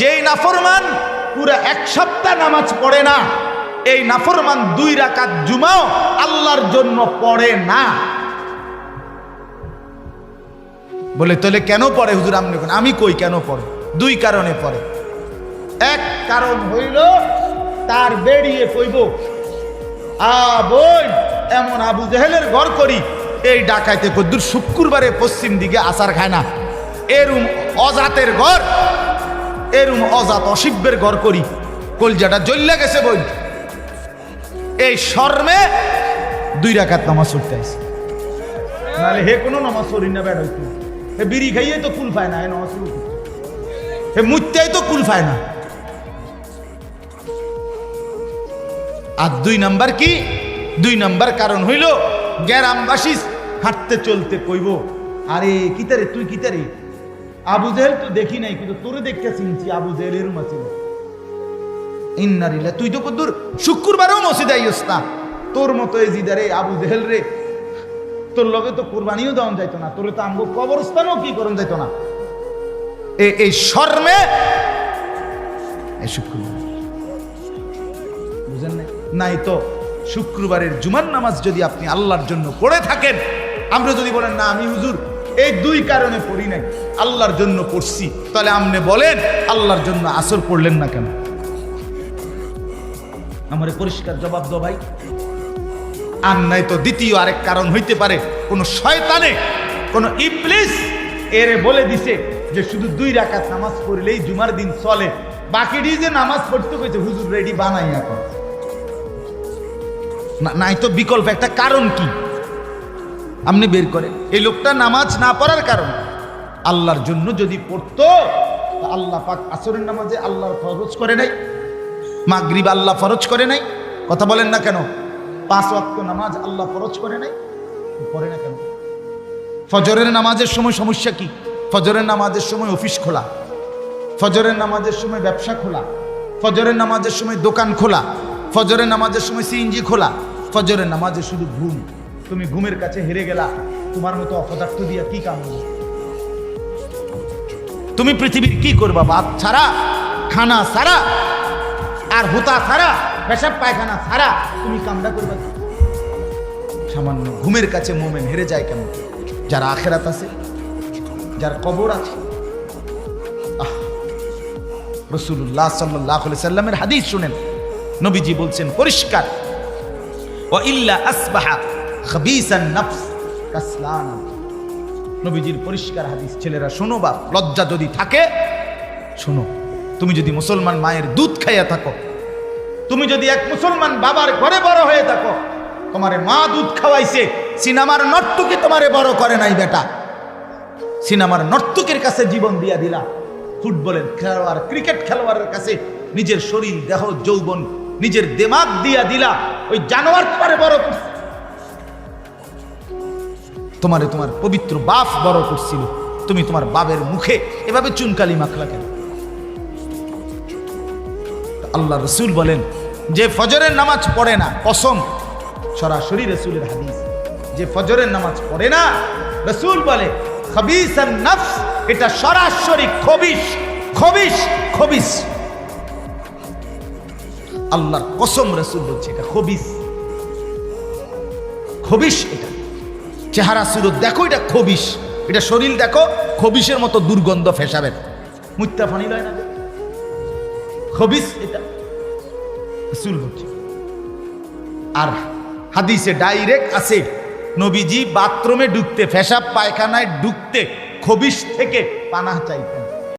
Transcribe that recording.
যেই নাফরমান পুরো এক সপ্তাহ নামাজ পড়ে না, এই নাফরমান দুই রাকাত জুমাও আল্লাহর জন্য পড়ে না। বলে, তাহলে কেন পড়ে হুজুর? কোন আমি কই কেন পড়ে? দুই কারণে পড়ে। এক কারণ হইল, তার বেরিয়ে কইব, আ বই এমন আবু জেহেলের ঘর করি, এই ডাকাইতে কদ্দুর শুক্রবারে পশ্চিম দিকে আসার খায় না। এরুম অজাতের ঘর এরুম অজাত অসিব্যের ঘর করি। কলজাটা জ্বললে গেছে বই। এই শর্মে দুই রাকাত নামাজ পড়তে আসে। নাহলে হে কোনো নামাজ পড়ি না বের হইতো। হে বিড়ি খাইয়ে তো কুল পায় না, হে নামাজ হে মুত্যাই তো কুল পায় না। আর দুই নাম্বার কি? দুই নাম্বার কারণ হইল গ্যারামবাসী হাঁটতে চলতে কইব, আরে কিতারে তুই কিতারে আবু জেহেল তো দেখি নাই, কিন্তু তোরে দেখতে চিনছি, আবু জেহেল এরম আছিল ইন্নারিল্লা তুই তো কদ্দুর শুক্রবারেও মসজিদে আইস না। তোর মতো এই জিদারে আবু জেহেল রে, তোর লগে তো কোরবানিও দেওয়া যাইতো না, তোর তো আমগো কবরস্থানও কি করন যাইতো না। এই শর্মে শুক্রবার। বুঝেন নাই তো, শুক্রবারের জুমার নামাজ যদি আপনি আল্লাহর জন্য পড়ে থাকেন, আমরা যদি বলেন, না, আমি হুজুর এই দুই কারণে পড়ি নাই। আল্লাহর জন্য পড়ছি। তাহলে আপনি বলেন, আল্লাহর জন্য আসর পড়লেন না কেন? আমার পরিষ্কার জবাব দাও ভাই। আর নাই তো দ্বিতীয় আরেক কারণ হইতে পারে, কোন শয়তানে, কোন ইবলিস এরে বলে দিছে যে শুধু দুই রাকাত নামাজ পড়লেই জুমার দিন চলে। বাকিটি যে নামাজ পড়তে কইছে হুজুর রেডি বানাই এখন নাই তো বিকল্প, একটা কারণ কি? আপনি বের করেন। এই লোকটা নামাজ না পড়ার কারণ। আল্লাহর জন্য যদি পড়তো আল্লাহ পাক আসরের নামাজে আল্লাহর ফরজ করে নাই, মাগরিব আল্লাহ ফরজ করে নাই। কথা বলেন না কেন? পাঁচ ওয়াক্ত নামাজ আল্লাহ ফরজ করে নাই। পড়ে না কেন? ফজরের নামাজের সময় সমস্যা কি? ফজরের নামাজের সময় অফিস খোলা। ফজরের নামাজের সময় ব্যবসা খোলা। ফজরের নামাজের সময় দোকান খোলা। ফজরের নামাজের সময় সিএনজি খোলা। ফজরের নামাজে শুধু ঘুম। তুমি ঘুমের কাছে হেরে গেলা। তোমার মতো অপদার্থ দিয়া কি কাম তুমি পৃথিবীর কি করবা ভাত ছাড়া, খানা ছাড়া, আর হুতা ছাড়া, পেশাব পায়খানা ছাড়া? তুমি কামটা করবা সামান্য ঘুমের কাছে মোমেন হেরে যায় কেন যার আখেরাত আছে, যার কবর আছে। রসুল্লাহ সাল্লাহ সাল্লামের হাদিস শুনেন। নবীজি বলছেন, পরিষ্কার। ও ইল্লা আসবাহা। খাবিসান নফস নবীজির পরিষ্কার হাদিস, ছেলেরা, শোনো বা লজ্জা যদি থাকে, শোনো, তুমি যদি মুসলমান মায়ের দুধ খাইয়া থাকো, তুমি যদি এক মুসলমান বাবার ঘরে বড় হয়ে থাকো, তোমারে মা দুধ খাওয়াইছে, সিনেমার নর্তকি তোমারে বড় করে নাই বেটা। সিনেমার নর্তকের কাছে জীবন দিয়া দিলা। ফুটবলের খেলোয়াড়, ক্রিকেট খেলোয়াড়ের কাছে নিজের শরীর, দেহ, যৌবন, নিজের দেমাগ দিয়া দিলা। ওই জানোয়ার তোমারে বড় করছে। তোমারে তোমার পবিত্র বাপ বড় করছিল। তুমি তোমার বাবের মুখে এভাবে চুনকালি মাখলা কেন? আল্লাহ রসুল বলেন, যে ফজরের নামাজ পড়ে না, কসম, সরাসরি রসুলের হাদিস। যে ফজরের নামাজ পড়ে না, রসুল বলে খবিস এটা সরাসরি খবিস খবিস খবিস আল্লাহর কসম রসুল বলছে, এটা খবিস খবিস এটা। চেহারা সুরত দেখো, এটা খবিস এটা শরীর দেখো খবিসের মতো দুর্গন্ধ ফেসাবে মুত্যা পানি লয় না খবিস এটা। রসুল হচ্ছে আর হাদিসে ডাইরেক্ট আছে, নবীজি বাথরুমে ঢুকতে, ফেসাব পায়খানায় ঢুকতে খবিস থেকে পানা চাইতেন।